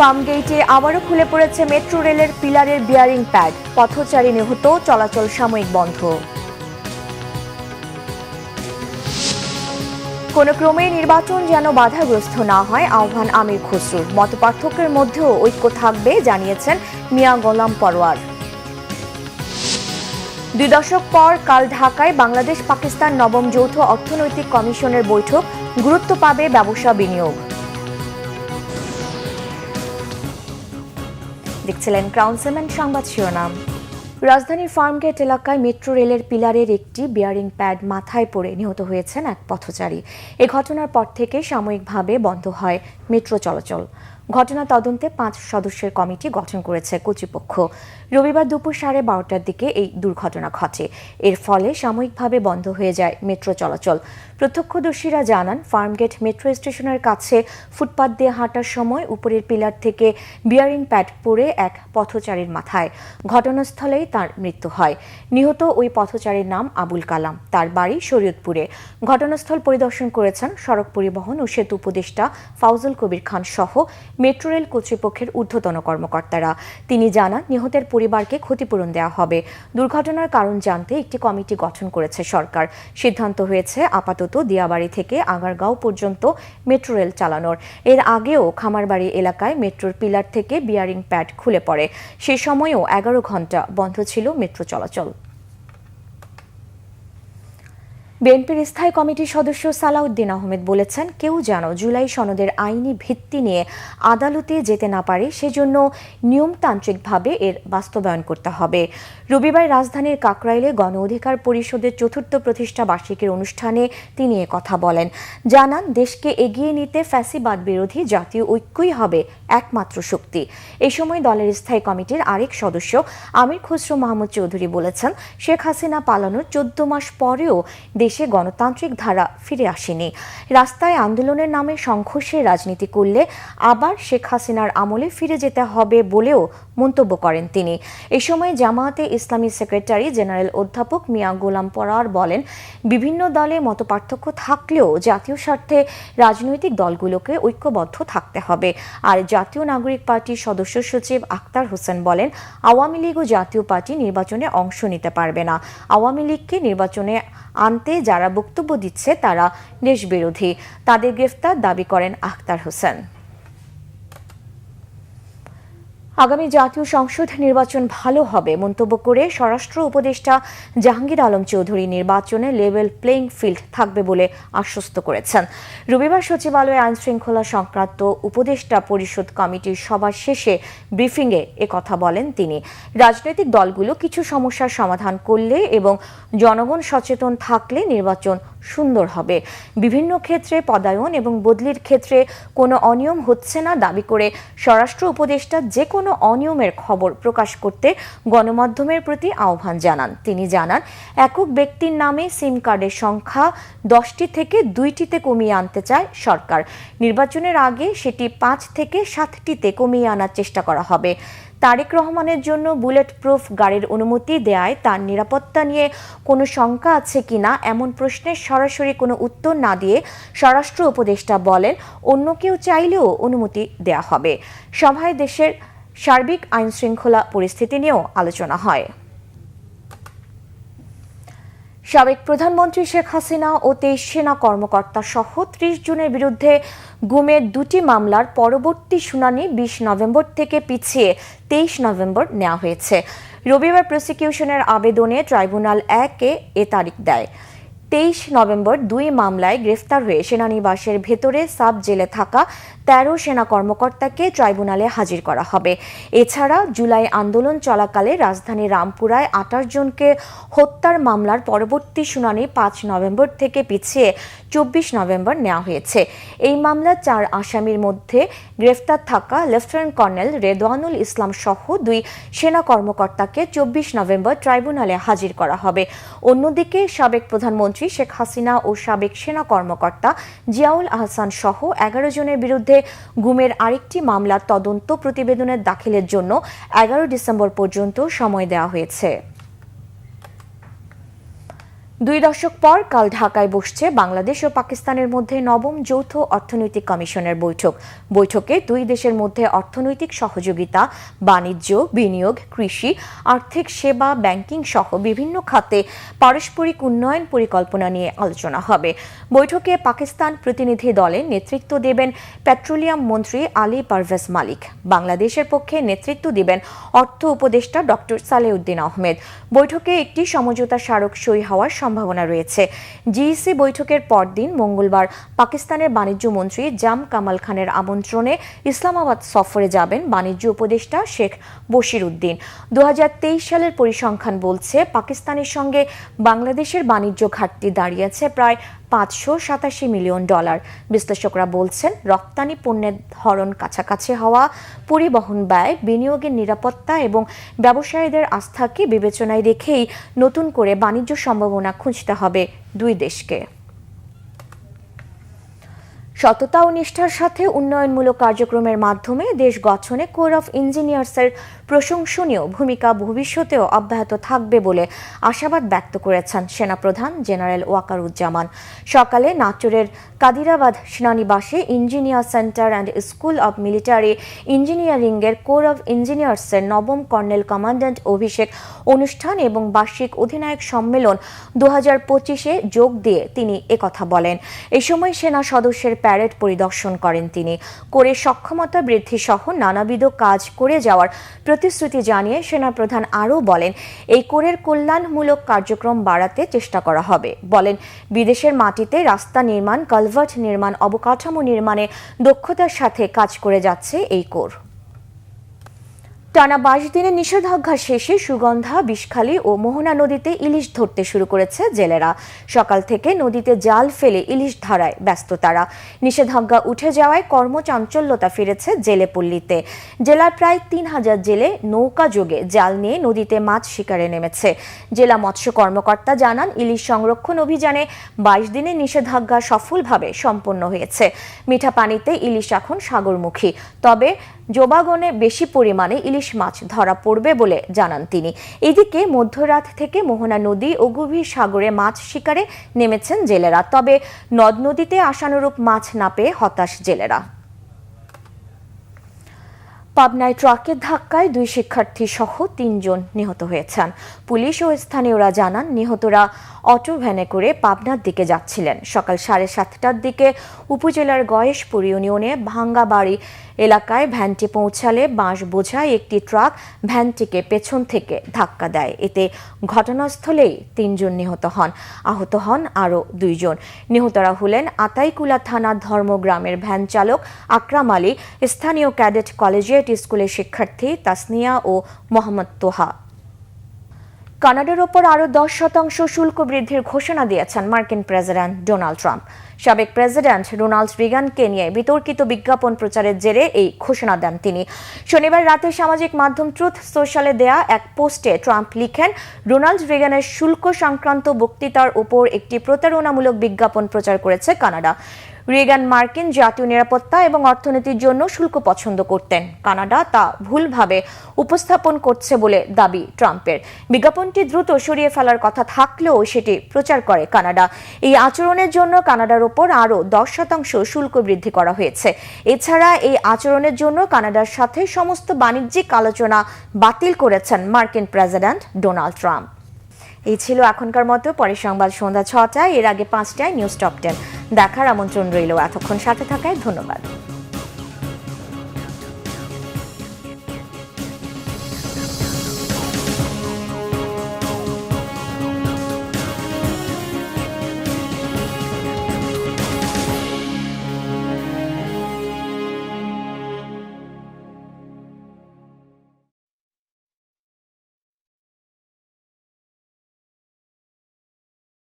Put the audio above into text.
ফার্মগেইটে আবারও খুলে পড়েছে মেট্রো রেলের পিলারের বিয়ারিং প্যাড। পথচারী নিহত, চলাচল সাময়িক বন্ধ। কোনো ক্রমে নির্বাচন যেন বাধাগ্রস্ত না হয়, আহ্বান আমির খসরুর। মতপার্থক্যের মধ্যেও ঐক্য থাকবে, জানিয়েছেন মিয়া গোলাম পরোয়ার। দুই দশক পর কাল ঢাকায় বাংলাদেশ পাকিস্তান নবম যৌথ অর্থনৈতিক কমিশনের বৈঠক গুরুত্ব পাবে ব্যবসা বিনিয়োগ। দেখছিলেন ক্রাউন সিমেন্ট সংবাদ শিরোনাম। রাজধানীর ফার্মগেট এলাকায় মেট্রো রেলের পিলারের একটি বিয়ারিং প্যাড মাথায় পড়ে নিহত হয়েছেন এক পথচারী। এ ঘটনার পর থেকে সাময়িকভাবে বন্ধ হয় মেট্রো চলাচল। ঘটনা তদন্তে পাঁচ সদস্যের কমিটি গঠন করেছে কর্তৃপক্ষ। রবিবার দুপুর সাড়ে বারোটার দিকে এই দুর্ঘটনা ঘটে। এর ফলে সাময়িকভাবে বন্ধ হয়ে যায় মেট্রো চলাচল। প্রত্যক্ষদর্শীরা জানান, ফার্মগেট মেট্রো স্টেশনের কাছে ফুটপাত দিয়ে হাঁটার সময় উপরের পিলার থেকে বিয়ারিং প্যাড পড়ে এক পথচারীর মাথায়। ঘটনাস্থলেই তার মৃত্যু হয়। নিহত ওই পথচারীর নাম আবুল কালাম। তার বাড়ি শরীয়তপুরে। ঘটনাস্থল পরিদর্শন করেছেন সড়ক পরিবহন ও সেতু উপদেষ্টা ফাউজুল কবির খান সহ মেট্রো রেল কর্তৃপক্ষের ঊর্ধ্বতন কর্মকর্তারা। তিনি জানান, নিহতের পরিবারকে ক্ষতিপূরণ দেওয়া হবে। দুর্ঘটনার কারণ জানতে একটি কমিটি গঠন করেছে সরকার। সিদ্ধান্ত হয়েছে আপাতত দিয়াবাড়ি থেকে আগারগাঁও পর্যন্ত মেট্রো রেল চালানোর। এর আগেও খামারবাড়ি এলাকায় মেট্রোর পিলার থেকে বিয়ারিং প্যাড খুলে পড়ে। সে সময়ও এগারো ঘণ্টা বন্ধ ছিল মেট্রো চলাচল। বিএনপির স্থায়ী কমিটির সদস্য সালাউদ্দিন আহমেদ বলেছেন, কেউ যেন জুলাই সনদের আইনি ভিত্তি নিয়ে আদালতে যেতে না পারে, সেজন্য নিয়মতান্ত্রিকভাবে এর বাস্তবায়ন করতে হবে। রবিবার রাজধানীর কাকরাইলে গণ অধিকার পরিষদের চতুর্থ প্রতিষ্ঠা বার্ষিকীর অনুষ্ঠানে তিনি কথা বলেন। জানান, দেশকে এগিয়ে নিতে ফ্যাসিবাদ বিরোধী জাতীয় ঐক্যই হবে একমাত্র শক্তি। এ সময় দলের স্থায়ী কমিটির আরেক সদস্য আমির খসরু মাহমুদ চৌধুরী বলেছেন, শেখ হাসিনা পালানোর চোদ্দ মাস পরেও দেশে গণতান্ত্রিক ধারা ফিরে আসেনি। রাস্তায় আন্দোলনের নামে সংঘর্ষে রাজনীতি করলে আবার শেখ হাসিনার আমলে ফিরে যেতে হবে বলেও মন্তব্য করেন তিনি। এ সময় জামায়াতে ইসলামী সেক্রেটারি জেনারেল অধ্যাপক মিয়া গোলাম পরার বলেন, বিভিন্ন দলে মতপার্থক্য থাকলেও জাতীয় স্বার্থে রাজনৈতিক দলগুলোকে ঐক্যবদ্ধ থাকতে হবে। আর জাতীয় নাগরিক পার্টির সদস্য সচিব আক্তার হোসেন বলেন, আওয়ামী লীগ ও জাতীয় পার্টি নির্বাচনে অংশ নিতে পারবে না। আওয়ামী লীগকে নির্বাচনে আনতে যারা বক্তব্য দিচ্ছে তারা দেশবিরোধী। তাদের গ্রেফতার দাবি করেন আখতার হোসেন। আগামী জাতীয় সংসদ নির্বাচন ভালো হবে, মন্তব্য করে স্বরাষ্ট্র উপদেষ্টা জাহাঙ্গীর আলম চৌধুরী নির্বাচনে লেভেল প্লেইং ফিল্ড থাকবে বলে আশ্বস্ত করেছেন। রবিবার সচিবালয়ে আইন শৃঙ্খলা সংক্রান্ত উপদেষ্টা পরিষদ কমিটির সভা শেষে ব্রিফিংয়ে কথা বলেন তিনি। রাজনৈতিক দলগুলো কিছু সমস্যার সমাধান করলে এবং জনগণ সচেতন থাকলে নির্বাচন সুন্দর হবে। বিভিন্ন ক্ষেত্রে পদায়ন এবং বদলির ক্ষেত্রে কোনো অনিয়ম হচ্ছে না দাবি করে স্বরাষ্ট্র উপদেষ্টা যে কোনো অনিয়মের খবর প্রকাশ করতে গণমাধ্যমের প্রতি আহ্বান জানান। তিনি জানান, একক ব্যক্তির নামে সিম কার্ডের সংখ্যা দশটি থেকে দুইটিতে কমিয়ে আনতে চায় সরকার। নির্বাচনের আগে সেটি পাঁচ থেকে সাতটিতে কমিয়ে আনার চেষ্টা করা হবে। তারেক রহমানের জন্য বুলেট প্রুফ গাড়ির অনুমতি দেয়ায় তার নিরাপত্তা নিয়ে কোনো শঙ্কা আছে কি না এমন প্রশ্নের সরাসরি কোনো উত্তর না দিয়ে স্বরাষ্ট্র উপদেষ্টা বলেন, অন্য কেউ চাইলেও অনুমতি দেয়া হবে। সভায় দেশের সার্বিক আইনশৃঙ্খলা পরিস্থিতি নিয়েও আলোচনা হয়। সাবেক প্রধানমন্ত্রী শেখ হাসিনা ও তেইশ সেনা কর্মকর্তা সহ ত্রিশ জনের বিরুদ্ধে গুমের দুটি মামলার পরবর্তী শুনানি বিশ নভেম্বর থেকে পিছিয়ে তেইশ নভেম্বর নেওয়া হয়েছে। রবিবার প্রসিকিউশনের আবেদনে ট্রাইব্যুনাল একে এ তারিখ দেয়। তেইশ নভেম্বর দুই মামলায় গ্রেফতার হয়ে সেনানিবাসের ভেতরে সাব জেলে থাকা তেরো সেনা কর্মকর্তাকে ট্রাইব্যুনালে হাজির করা হবে। এছাড়া জুলাই আন্দোলন চলাকালে রাজধানী রামপুরায় আঠাশ জনকে হত্যার মামলার পরবর্তী শুনানি পাঁচ নভেম্বর থেকে পিছিয়ে চব্বিশ নভেম্বর নেওয়া হয়েছে। এই মামলার চার আসামির মধ্যে গ্রেফতার থাকা লেফটেন্যান্ট কর্নেল রেদওয়ানুল ইসলাম সহ দুই সেনা কর্মকর্তাকে চব্বিশ নভেম্বর ট্রাইব্যুনালে হাজির করা হবে। অন্যদিকে সাবেক প্রধানমন্ত্রী শেখ হাসিনা ও সাবেক সেনা কর্মকর্তা জিয়াউল আহসান সহ এগারো জনের বিরুদ্ধে গুমের আরেকটি মামলার তদন্ত প্রতিবেদনের দাখিলের জন্য এগারো ডিসেম্বর পর্যন্ত সময় দেওয়া হয়েছে। দুই দশক পর কাল ঢাকায় বসছে বাংলাদেশ ও পাকিস্তানের মধ্যে নবম যৌথ অর্থনৈতিক কমিশনের বৈঠক। বৈঠকে দুই দেশের মধ্যে অর্থনৈতিক সহযোগিতা, বাণিজ্য, বিনিয়োগ, কৃষি, আর্থিক সেবা, ব্যাংকিং সহ বিভিন্ন খাতে পারস্পরিক উন্নয়ন পরিকল্পনা নিয়ে আলোচনা হবে। বৈঠকে পাকিস্তান প্রতিনিধি দলে নেতৃত্ব দেবেন পেট্রোলিয়াম মন্ত্রী আলী পারভেজ মালিক। বাংলাদেশের পক্ষে নেতৃত্ব দিবেন অর্থ উপদেষ্টা ডক্টর সালেউদ্দিন আহমেদ। বৈঠকে একটি সমঝোতা স্মারক সই হওয়ার সম্ভাবনা রয়েছে। জিইসি বৈঠকের পরদিন মঙ্গলবার পাকিস্তানের বাণিজ্য মন্ত্রী জাম কামাল খানের আমন্ত্রণে ইসলামাবাদ সফরে যাবেন বাণিজ্য উপদেষ্টা শেখ বশির উদ্দিন। দু হাজার তেইশ সালের পরিসংখ্যান বলছে, পাকিস্তানের সঙ্গে বাংলাদেশের বাণিজ্য ঘাটতি দাঁড়িয়েছে প্রায় পাঁচশো সাতাশি মিলিয়ন ডলার। বিশ্লেষকরা বলছেন, রপ্তানি পণ্যের ধরন কাছাকাছি হওয়া, পরিবহন ব্যয়, বিনিয়োগের নিরাপত্তা এবং ব্যবসায়ীদের আস্থাকে বিবেচনায় রেখেই নতুন করে বাণিজ্য সম্ভাবনা খুঁজতে হবে দুই দেশকে। সততা ও নিষ্ঠার সাথে উন্নয়নমূলক কার্যক্রমের মাধ্যমে দেশ গঠনে কোর অফ ইঞ্জিনিয়ার্সের প্রশংসনীয় ভূমিকা ভবিষ্যতেও অব্যাহত থাকবে বলে আশাবাদ ব্যক্ত করেছেন সেনাপ্রধান জেনারেল ওয়াকারুজ্জামান। সকালে নাটোরের কাদিরাবাদ সেনানিবাসে engineer centre and school of military ইঞ্জিনিয়ারিংয়ের কোর অফ ইঞ্জিনিয়ার্সের নবম কর্নেল কমান্ড্যান্ট অভিষেক অনুষ্ঠান এবং বার্ষিক অধিনায়ক সম্মেলন দু হাজার পঁচিশে যোগ দিয়ে তিনি একথা বলেন। এ সময় সেনা সদস্যের প্যারেড পরিদর্শন করেন তিনি। করে সক্ষমতা বৃদ্ধি সহ নানাবিধ কাজ করে যাওয়ার প্রতিশ্রুতি জানিয়ে সেনাপ্রধান আরও বলেন, এই কোরের কল্যাণমূলক কার্যক্রম বাড়াতে চেষ্টা করা হবে। বলেন, বিদেশের মাটিতে রাস্তা নির্মাণ, কালভার্ট নির্মাণ, অবকাঠামো নির্মাণে দক্ষতার সাথে কাজ করে যাচ্ছে এই কোর। টানা বাইশ দিনের নিষেধাজ্ঞা শেষে সুগন্ধা, বিষখালী ও মোহনা নদীতে ইলিশ ধরতে শুরু করেছে জেলেরা। সকাল থেকে নদীতে জাল ফেলে ইলিশ ধরায় ব্যস্ত তারা। নিষেধাজ্ঞা উঠে যাওয়ায় কর্মচাঞ্চল্যতা ফিরেছে জেলে পল্লীতে। জেলার প্রায় তিন হাজার জেলে নৌকা যোগে জাল নিয়ে নদীতে মাছ শিকারে নেমেছে। জেলা মৎস্য কর্মকর্তা জানান, ইলিশ সংরক্ষণ অভিযানে বাইশ দিনের নিষেধাজ্ঞা সফলভাবে সম্পন্ন হয়েছে। মিঠা পানিতে ইলিশ এখন সাগরমুখী। তবে জোবাগনে বেশি পরিমাণে ইলিশ মাছ ধরা পড়বে বলে জানান তিনি। এদিকে মধ্যরাত থেকে মোহনা নদী ও গভীর সাগরে মাছ শিকারে নেমেছেন জেলেরা, তবে নদ নদীতে আশানুরূপ মাছ না পেয়ে হতাশ জেলেরা। পাবনায় ট্রাকের ধাক্কায় দুই শিক্ষার্থী সহ তিনজন নিহত হয়েছেন। পুলিশ ও স্থানীয়রা জানান, নিহতরা অটো ভ্যানে করে পাবনার দিকে যাচ্ছিলেন। সকাল সাড়ে সাতটার দিকে উপজেলার গয়েশপুর ইউনিয়নে ভাঙ্গাবাড়ি এলাকায় ভ্যানটি পৌঁছালে বাঁশ বোঝায় একটি ট্রাক ভ্যানটিকে পেছন থেকে ধাক্কা দেয়। এতে ঘটনাস্থলেই তিনজন নিহত হন। আহত হন আরও দুইজন। নিহতরা হলেন আতাইকুলা থানার ধর্মগ্রামের ভ্যান চালক আকরাম আলী। স্থানীয় ক্যাডেট কলেজিয়েট স্কুলের শিক্ষার্থী তাসনিয়া ও মোহাম্মদ তোহা। কানাডার ওপর আরও দশ শতাংশ শুল্ক বৃদ্ধির ঘোষণা দিয়েছেন মার্কিন প্রেসিডেন্ট ডোনাল্ড ট্রাম্প। সাবেক প্রেসিডেন্ট রোনাল্ড রিগানকে নিয়ে বিতর্কিত বিজ্ঞাপন প্রচারের জেরে এই ঘোষণা দেন তিনি। শনিবার রাতে সামাজিক মাধ্যম ট্রুথ সোশ্যালে দেয়া এক পোস্টে ট্রাম্প লিখেন, রোনাল্ড রিগানের শুল্ক সংক্রান্ত বক্তৃতার উপর একটি প্রতারণামূলক বিজ্ঞাপন প্রচার করেছে কানাডা। রিগান মার্কিন জাতীয় নিরাপত্তা এবং অর্থনীতির জন্য শুল্ক পছন্দ করতেন। কানাডা তা ভুলভাবে উপস্থাপন করছে বলে দাবি ট্রাম্পের। বিজ্ঞাপনটি দ্রুত সরিয়ে ফেলার কথা থাকলেও সেটি প্রচার করে কানাডা। এই আচরণের জন্য কানাডার ওপর আরও দশ শতাংশ শুল্ক বৃদ্ধি করা হয়েছে। এছাড়া এই আচরণের জন্য কানাডার সাথে সমস্ত বাণিজ্যিক আলোচনা বাতিল করেছেন মার্কিন প্রেসিডেন্ট ডোনাল্ড ট্রাম্প। এই ছিল এখনকার মতো পরে সংবাদ সন্ধ্যা ছটায়, এর আগে পাঁচটায় নিউজ টপ টেন দেখার আমন্ত্রণ রইল এতক্ষণ সাথে থাকায়, ধন্যবাদ।